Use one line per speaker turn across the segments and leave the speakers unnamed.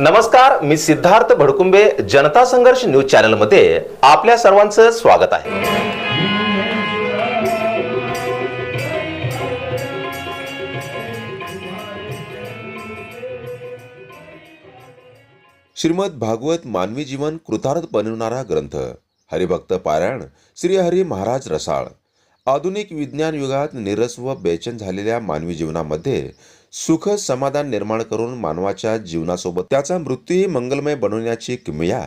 नमस्कार मी सिद्धार्थ भडकुंबे जनता संघर्ष न्यूज चॅनलमध्ये आपल्या सर्वांचं स्वागत आहे.
श्रीमद भागवत मानवी जीवन कृतार्थ बनवणारा ग्रंथ हरिभक्त पारायण श्री हरी महाराज रसाळ. आधुनिक विज्ञान युगात निरस व बेचैन झालेल्या मानवी जीवनामध्ये सुख समाधान निर्माण करून मानवाच्या जीवनासोबत त्याचा मृत्यूही मंगलमय बनवण्याची किमया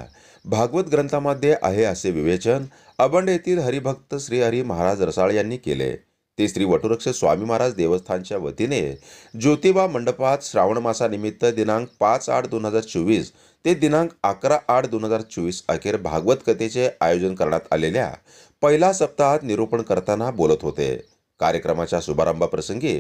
भागवत ग्रंथामध्ये आहे असे विवेचन अबंड येथील हरिभक्त श्री हरी महाराज रसाळ यांनी केले. ते श्री वटुरक्ष स्वामी महाराज देवस्थानच्या वतीने ज्योतिबा मंडपात श्रावण मासानिमित्त दिनांक पाच आठ दोन हजार चोवीस ते दिनांक अकरा आठ दोन हजार चोवीस अखेर भागवत कथेचे आयोजन करण्यात आलेल्या पहिल्या सप्ताहात निरूपण करताना बोलत होते. कार्यक्रमाच्या शुभारंभाप्रसंगी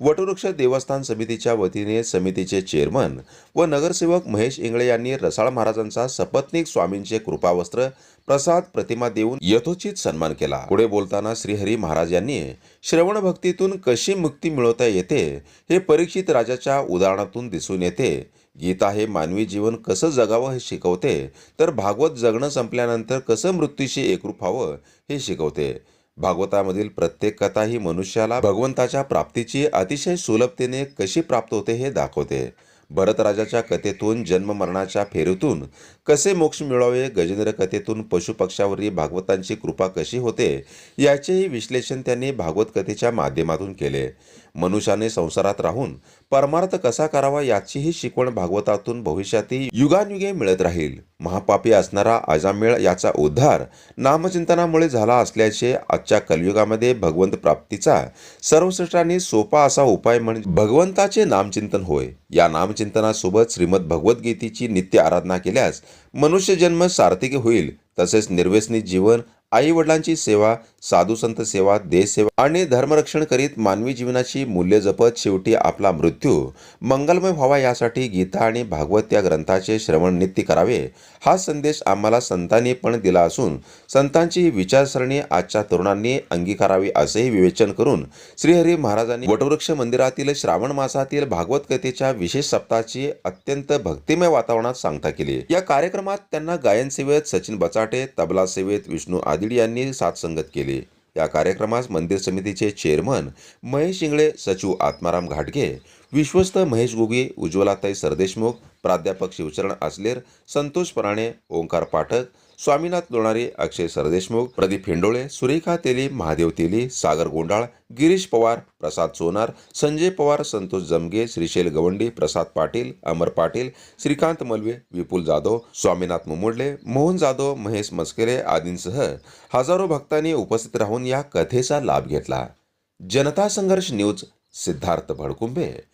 वटवृक्ष देवस्थान समितीच्या वतीने समितीचे चेअरमन व नगरसेवक महेश इंगळे यांनी रसाळ महाराजांचा सपत्नीक स्वामींचे कृपावस्त्र प्रसाद प्रतिमा देऊन यथोचित सन्मान केला. पुढे बोलताना श्रीहरी महाराज यांनी श्रवण भक्तीतून कशी मुक्ती मिळवता येते हे परीक्षित राजाच्या उदाहरणातून दिसून येते. गीता हे मानवी जीवन कसं जगावं हे शिकवते तर भागवत जगणं संपल्यानंतर कसं मृत्यूशी एकरूप व्हावं हे शिकवते. भागवतामधील प्रत्येक कथा ही मनुष्याला भगवंताच्या प्राप्तीची अतिशय सुलभतेने कशी प्राप्त होते हे दाखवते. भरतराजाच्या कथेतून जन्म मरणाच्या फेरीतून कसे मोक्ष मिळवावे गजेंद्र कथेतून पशुपक्षावरील भागवतांची कृपा कशी होते याचेही विश्लेषण त्यांनी भागवत कथेच्या माध्यमातून केले. मनुष्याने संसारात राहून परमार्थ कसा करावा याचीही शिकवण भागवतातून भविष्यातील युगानयुगे मिळत राहील. महापापी असणारा अजामेळ याचा उद्धार नामचिंतनामुळे झाला असल्याचे आजच्या कलियुगामध्ये भगवंत प्राप्तीचा सर्वश्रेष्ठांनी सोपा असा उपाय म्हणजे भगवंताचे नामचिंतन होय. या नामचिंतनासोबत श्रीमद भगवद्गीतेची नित्य आराधना केल्यास मनुष्य जन्म सार्थकी होईल. तसेच निर्व्यसनी जीवन आई वडिलांची सेवा साधू संत सेवा देशसेवा आणि धर्मरक्षण करीत मानवी जीवनाची मूल्य जपत शेवटी आपला मृत्यू. मंगलमय व्हावा यासाठी गीता आणि भागवत या ग्रंथाचे श्रवण नित्य करावे. हा संदेश आम्हाला संतांनी पण दिला असून संतांची ही विचारसरणी आजच्या तरुणांनी अंगीकारावी असेही विवेचन करून श्रीहरी महाराजांनी वटवृक्ष मंदिरातील श्रावण मासातील भागवत कथेच्या विशेष सप्ताहाची अत्यंत भक्तिमय वातावरणात सांगता केली. या कार्यक्रमात त्यांना गायन सेवेत सचिन बचाटे तबला सेवेत विष्णू आदिड यांनी साथ संगत केली. या कार्यक्रमास मंदिर समितीचे चेअरमन महेश इंगळे सचिव आत्माराम घाटगे विश्वस्त महेश गोगी उज्ज्वलाताई सरदेशमुख प्राध्यापक शिवचरण आसलेर संतोष पराणे ओंकार पाठक स्वामीनाथ लोणारे अक्षय सरदेशमुख प्रदीप हिंडोळे सुरेखा तेली महादेव तेली सागर गोंडाळ गिरीश पवार प्रसाद सोनार संजय पवार संतोष जमगे श्रीशैल गवंडी प्रसाद पाटील अमर पाटील श्रीकांत मलवे विपुल जाधव स्वामीनाथ मुमुडले मोहन जाधव महेश मस्केरे आदींसह हजारो भक्तांनी उपस्थित राहून या कथेचा लाभ घेतला. जनता संघर्ष न्यूज सिद्धार्थ भडकुंबे